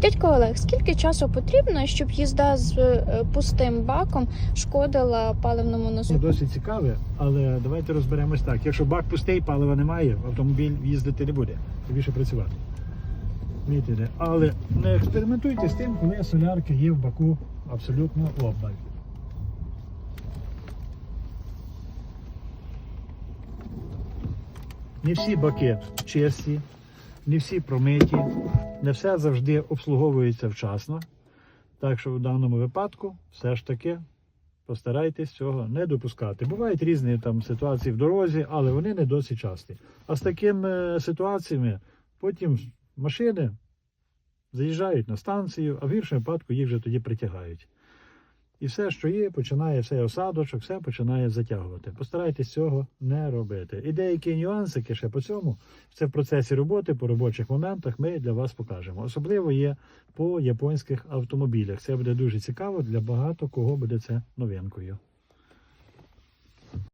Дядько Олег, скільки часу потрібно, щоб їзда з е, пустим баком шкодила паливному носу? досить цікаве, але давайте розберемось так. Якщо бак пустий, палива немає, автомобіль їздити не буде, більше працювати. Але не експериментуйте з тим, коли солярки є в баку абсолютно обмаль. Не всі баки чисті, не всі промиті, не все завжди обслуговується вчасно. Так що в даному випадку все ж таки постарайтесь цього не допускати. Бувають різні там ситуації в дорозі, але вони не досить часті. А з такими ситуаціями потім машини заїжджають на станцію, а в іншому випадку їх вже тоді притягають. І все, що є, починає все осадочок, все починає затягувати. Постарайтесь цього не робити. І деякі нюансики ще по цьому, це в процесі роботи, по робочих моментах ми для вас покажемо. Особливо є по японських автомобілях. Це буде дуже цікаво для багато кого буде це новинкою.